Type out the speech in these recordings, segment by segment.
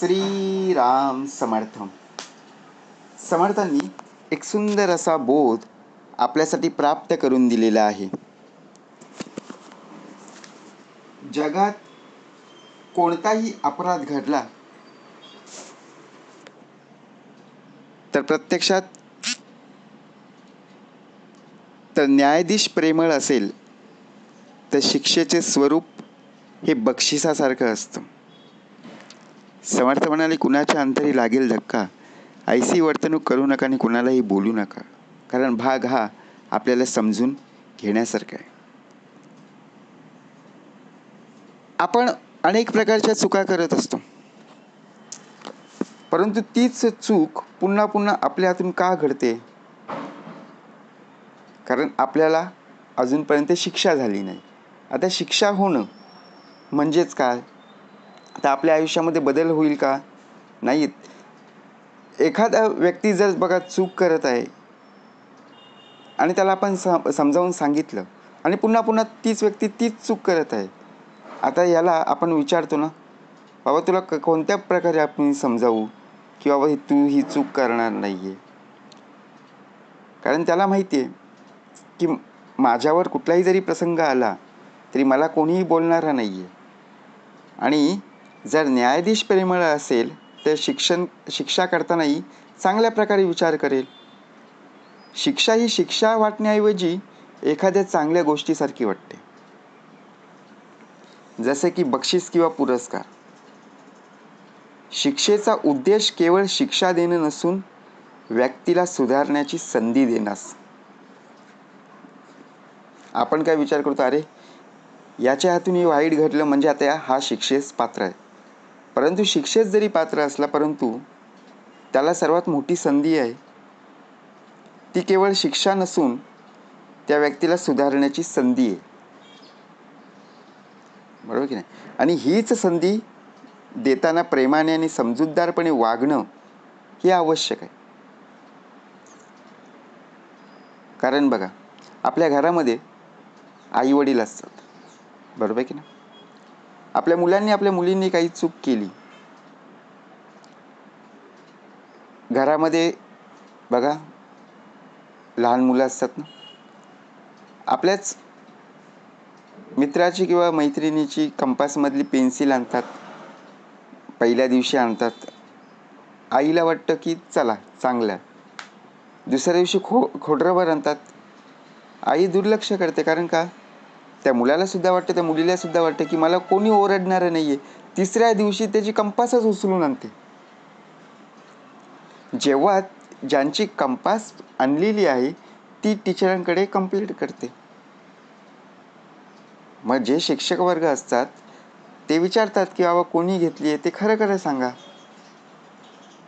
श्रीराम समर्थ समर्थांनी एक सुंदर असा बोध आपल्यासाठी प्राप्त करून दिलेला आहे. जगात कोणताही अपराध घडला तर प्रत्यक्षात तर न्यायाधीश प्रेमळ असेल तर शिक्षेचे स्वरूप हे बक्षिसासारखं असतं. समर्थ म्हणाले कुणाच्या अंतरी लागेल धक्का? ऐसी वर्तणूक करू नका आणि कुणालाही बोलू नका. कारण भाग हा आपल्याला समजून घेण्यासारखा आहे. आपण अनेक प्रकारच्या चुका करत असतो. परंतु तीच चूक पुन्हा पुन्हा आपल्या हातून का घडते? कारण आपल्याला अजूनपर्यंत शिक्षा झाली नाही. आता शिक्षा होणं म्हणजेच काय? आता आपल्या आयुष्यामध्ये बदल होईल का? नाहीत. एखादा व्यक्ती जर बघा चूक करत आहे आणि त्याला आपण सम समजावून सांगितलं आणि पुन्हा पुन्हा तीच व्यक्ती तीच चूक करत आहे. आता याला आपण विचारतो ना बाबा तुला क कोणत्या प्रकारे आपण समजावू की बाबा ही तू ही चूक करणार नाही आहे कारण त्याला माहिती आहे की माझ्यावर कुठलाही जरी प्रसंग आला तरी मला कोणीही बोलणारा नाही आहे आणि जर न्यायाधीश प्रेमळ असेल तर शिक्षण शिक्षा करतानाही चांगल्या प्रकारे विचार करेल. शिक्षा ही शिक्षा वाटण्याऐवजी एखाद्या चांगल्या गोष्टीसारखी वाटते. जसे की बक्षीस किंवा पुरस्कार. शिक्षेचा उद्देश केवळ शिक्षा देणं नसून व्यक्तीला सुधारण्याची संधी देण्यास आपण काय विचार करतो? अरे याच्या हातून हे वाईट घडलं म्हणजे आता हा शिक्षेस पात्र आहे. परंतु शिक्षेत जरी पात्र असला परंतु त्याला सर्वात मोठी संधी आहे. ती केवळ शिक्षा नसून त्या व्यक्तीला सुधारण्याची संधी आहे. बरोबर की नाही? आणि हीच संधी देताना प्रेमाने आणि समजूतदारपणे वागणं हे आवश्यक आहे. कारण बघा आपल्या घरामध्ये आई वडील असतात. बरोबर की नाही? आपल्या मुलांनी आपल्या मुलींनी काही चूक केली. घरामध्ये बघा लहान मुलं असतात ना आपल्याच मित्राची किंवा मैत्रिणीची कंपासमधली पेन्सिल आणतात पहिल्या दिवशी आणतात. आईला वाटतं की चला चांगलं. आहे दुसऱ्या दिवशी खो खोडरभर आणतात. आई दुर्लक्ष करते कारण का? त्या मुलाला सुद्धा वाटतं त्या मुलीला सुद्धा वाटतं की मला कोणी ओरडणारं नाही आहे तिसऱ्या दिवशी त्याची कंपासच उचलून आणते. जेव्हा ज्यांची कंपास आणलेली आहे ती टीचरांकडे कंप्लीट करते. मग जे शिक्षक वर्ग असतात ते विचारतात की बाबा कोणी घेतली आहे? ते खरं खरं सांगा.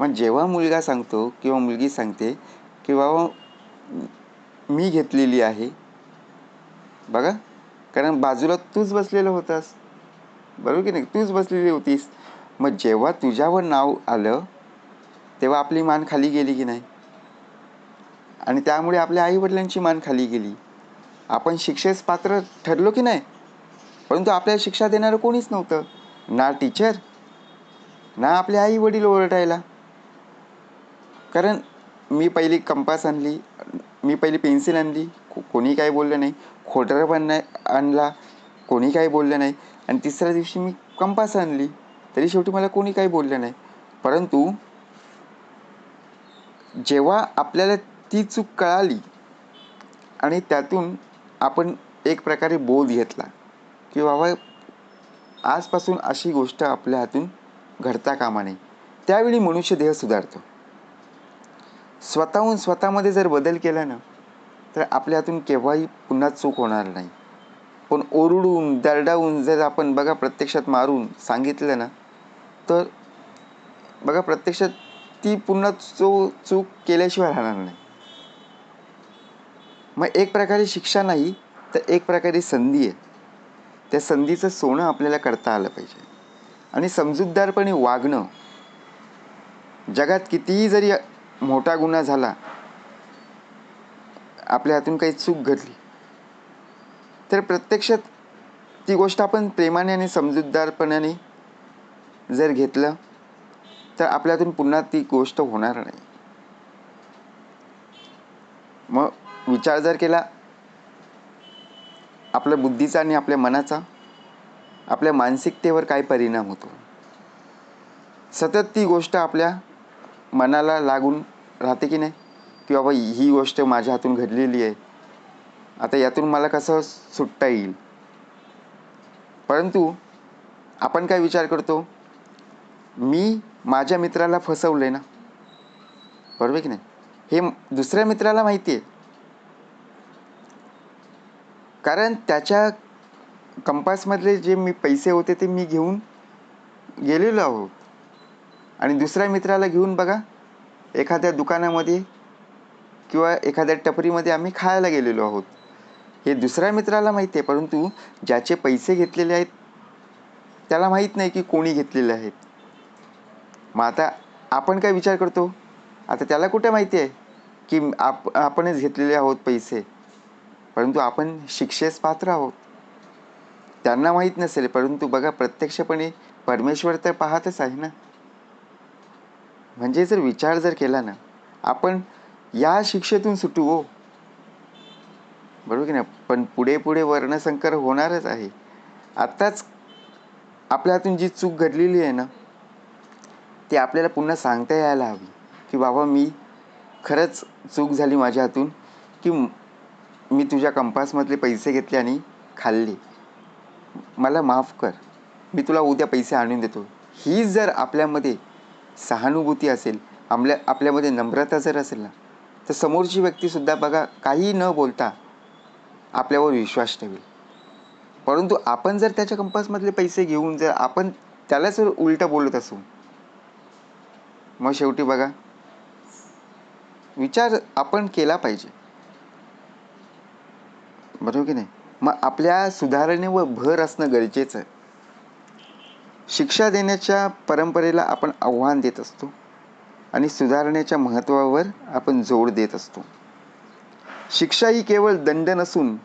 मग जेव्हा मुलगा सांगतो किंवा मुलगी सांगते की बाबा मी घेतलेली आहे. बघा कारण बाजूला तूच बसलेलं होतास. बरोबर की नाही? तूच बसलेली होतीस. मग जेव्हा तुझ्यावर नाव आलं तेव्हा आपली मान खाली गेली की नाही? आणि त्यामुळे आपल्या आईवडिलांची मान खाली गेली. आपण शिक्षेस पात्र ठरलो की नाही? परंतु आपल्याला शिक्षा देणारं कोणीच नव्हतं. ना टीचर ना आपले आई वडील ओरडायला. कारण मी पहिली कंपास आणली मी पहिली पेन्सिल आणली को कोणी काही बोललं नाही. खोटर पण नाही आणला कोणी काही बोललं नाही. आणि तिसऱ्या दिवशी मी कंपास आणली. तरी शेवटी मला कोणी काही बोललं नाही. परंतु जेव्हा आपल्याला ती चूक कळाली आणि त्यातून आपण एक प्रकारे बोध घेतला की बाबा आजपासून अशी गोष्ट आपल्या हातून घडता कामा नये. त्यावेळी मनुष्य देह सुधारतो. स्वतःहून स्वतःमध्ये जर बदल केला ना तर आपल्या हातून केव्हाही पुन्हा चूक होणार नाही. पण ओरडून दरडावून जर आपण बघा प्रत्यक्षात मारून सांगितलं ना तर बघा प्रत्यक्षात ती पुन्हा चो चूक केल्याशिवाय राहणार नाही. मग एक प्रकारे शिक्षा नाही तर एक प्रकारे संधी आहे. त्या संधीचं सोनं आपल्याला करता आलं पाहिजे. आणि समजूतदारपणे वागणं जगात कितीही जरी मोठा गुन्हा झाला आपल्या हातून काही चूक घडली. तर प्रत्यक्षात ती गोष्ट आपण प्रेमाने आणि समजूतदारपणाने जर घेतलं तर आपल्यातून पुन्हा ती गोष्ट होणार नाही. मग विचार जर केला आपल्या बुद्धीचा आणि आपल्या मनाचा आपल्या मानसिकतेवर काय परिणाम होतो? सतत ती गोष्ट आपल्या मनाला लागून राहते की नाही? की बाबा ही गोष्ट माझ्या हातून घडलेली आहे. आता यातून मला कसं सुटता येईल? परंतु आपण काय विचार करतो? मी माझ्या मित्राला फसवलं आहे ना? बरोबर की नाही? हे दुसऱ्या मित्राला माहिती आहे कारण त्याच्या कंपासमधले जे मी पैसे होते ते मी घेऊन गेलेलो आहोत. आणि दुसऱ्या मित्राला घेऊन बघा एखाद्या दुकानामध्ये किंवा एखाद्या टपरीमध्ये आम्ही खायला गेलेलो आहोत. हे दुसऱ्या मित्राला माहिती आहे परंतु ज्याचे पैसे घेतलेले आहेत त्याला माहीत नाही की कोणी घेतलेले आहेत. मग आता आपण काय विचार करतो? आता त्याला कुठे माहिती आहे की आप आपणच घेतलेले आहोत पैसे? परंतु आपण शिक्षेस पात्र आहोत. त्यांना माहीत नसेल परंतु बघा प्रत्यक्षपणे परमेश्वर तर पाहतच आहे ना? म्हणजे जर विचार जर केला ना आपण या शिक्षेतून सुटू हो. बरोबर की नाही? पण पुढे पुढे वर्णसंकर होणारच आहे. आत्ताच आपल्या हातून जी चूक घडलेली आहे ना ती आपल्याला पुन्हा सांगता यायला हवी. की बाबा मी खरंच चूक झाली माझ्या हातून की मी तुझ्या कंपासमधले पैसे घेतले आणि खाल्ले. मला माफ कर. मी तुला उद्या पैसे आणून देतो. ही जर आपल्यामध्ये सहानुभूती असेल आपल्या आपल्यामध्ये नम्रता जर असेल ना तर समोरची व्यक्तीसुद्धा बघा काही न बोलता आपल्यावर विश्वास ठेवेल. परंतु आपण जर त्याच्या कंपासमधले पैसे घेऊन जर आपण त्यालाच जर उलटं बोलत असू मग शेवटी बघा विचार आपण केला पाहिजे. बरोबर की नाही? मग आपल्या सुधारणेवर भर असणं गरजेचं आहे. शिक्षा देण्याच्या परंपरेला आपण आव्हान देत असतो. आणि सुधारण्याच्या महत्त्वावर आपण जोर देत असतो. शिक्षा ही केवळ दंड नसून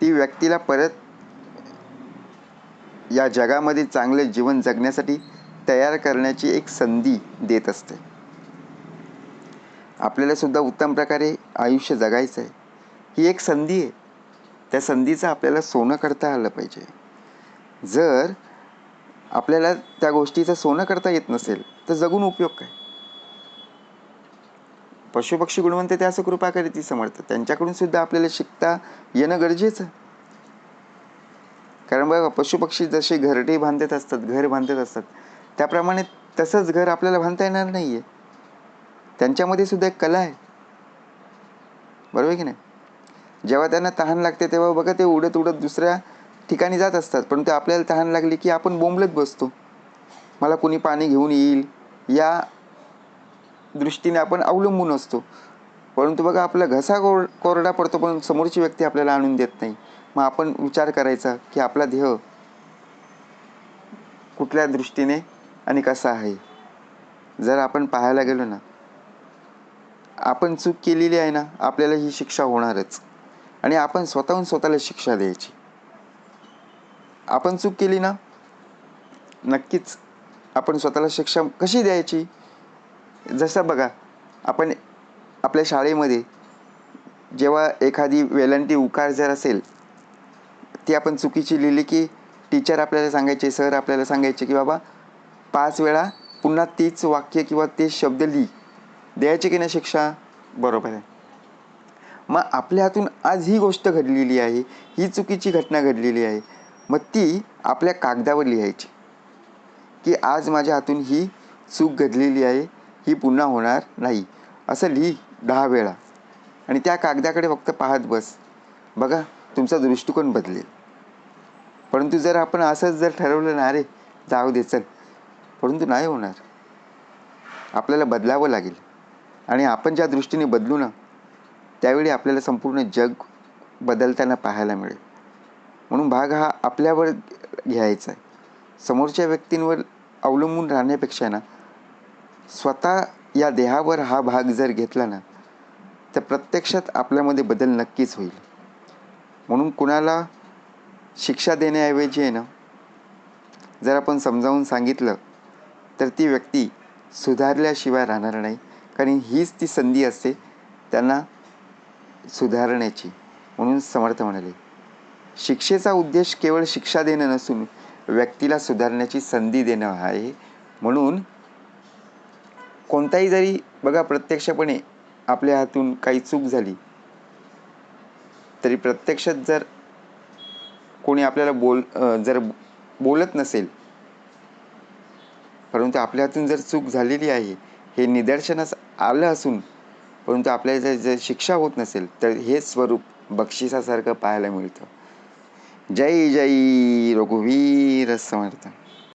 ती व्यक्तीला परत या जगामध्ये चांगले जीवन जगण्यासाठी तयार करण्याची एक संधी देत असते. आपल्याला सुद्धा उत्तम प्रकारे आयुष्य जगायचं आहे. ही एक संधी आहे. त्या संधीचं आपल्याला सोनं करता आलं पाहिजे. जर आपल्याला त्या गोष्टीचं सोनं करता येत नसेल तर जगून उपयोग काय? पशुपक्षी गुणवंत ते असं कृपा करीती समर्थ. त्यांच्याकडून सुद्धा आपल्याला शिकता येणं गरजेचं. कारण बघा पशुपक्षी जसे घरटे बांधत असतात घर बांधत असतात त्याप्रमाणे तसंच घर आपल्याला बांधता येणार नाही आहे त्यांच्यामध्ये सुद्धा एक कला आहे. बरोबर की नाही? जेव्हा त्यांना तहान लागते तेव्हा बघा ते उडत उडत दुसऱ्या ठिकाणी जात असतात. पण ते आपल्याला तहान लागली की आपण बोंबलत बसतो. मला कुणी पाणी घेऊन येईल या दृष्टीने आपण अवलंबून असतो. परंतु बघा आपला घसा कोर कोरडा पडतो पण समोरची व्यक्ती आपल्याला आणून देत नाही. मग आपण विचार करायचा की आपला देह कुठल्या दृष्टीने आणि कसा आहे? जर आपण पाहायला गेलो ना आपण चूक केलेली आहे ना आपल्याला ही शिक्षा होणारच. आणि आपण स्वतःहून स्वतःला शिक्षा द्यायची. आपण चूक केली ना नक्कीच आपण स्वतःला शिक्षा कशी द्यायची? जसं बघा आपण आपल्या शाळेमध्ये जेव्हा एखादी वेलांटी उकार जर असेल ती आपण चुकीची लिहिली की टीचर आपल्याला सांगायचे सर आपल्याला सांगायचे की बाबा पाच वेळा पुन्हा तीच वाक्य किंवा तेच शब्द लिही. द्यायचे की नाही शिक्षा? बरोबर आहे. मग आपल्या हातून आज ही गोष्ट घडलेली आहे ही चुकीची घटना घडलेली आहे मग ती आपल्या कागदावर लिहायची. की आज माझ्या हातून ही चूक घडलेली आहे ही पुन्हा होणार नाही. असं लिही दहा वेळा. आणि त्या कागदाकडे फक्त पाहत बस. बघा तुमचा दृष्टिकोन बदलेल. परंतु जर आपण असंच जर ठरवलं ना अरे जाऊ दे चल. परंतु नाही होणार. आपल्याला बदलावं लागेल. आणि आपण ज्या दृष्टीने बदलू ना त्यावेळी आपल्याला संपूर्ण जग बदलताना पाहायला मिळेल. म्हणून भाग हा आपल्यावर घ्यायचा आहे. समोरच्या व्यक्तींवर अवलंबून राहण्यापेक्षा ना स्वतः या देहावर हा भाग जर घेतला ना तर प्रत्यक्षात आपल्यामध्ये बदल नक्कीच होईल. म्हणून कुणाला शिक्षा देण्याऐवजी आहे ना जर आपण समजावून सांगितलं तर ती व्यक्ती सुधारल्याशिवाय राहणार नाही. कारण हीच ती संधी असते त्यांना सुधारण्याची. म्हणून समर्थ म्हणाले शिक्षेचा उद्देश केवळ शिक्षा देणं नसून व्यक्तीला सुधारण्याची संधी देणं आहे. म्हणून कोणताही जरी बघा प्रत्यक्षपणे आपल्या हातून काही चूक झाली तरी प्रत्यक्षात जर कोणी आपल्याला बोल जर बोलत नसेल परंतु आपल्या हातून जर चूक झालेली आहे हे निदर्शनास आलं असून परंतु आपल्याला जर जर शिक्षा होत नसेल तर हे स्वरूप बक्षिसासारखं पाहायला मिळतं. जय जय रघुवीर समर्थ.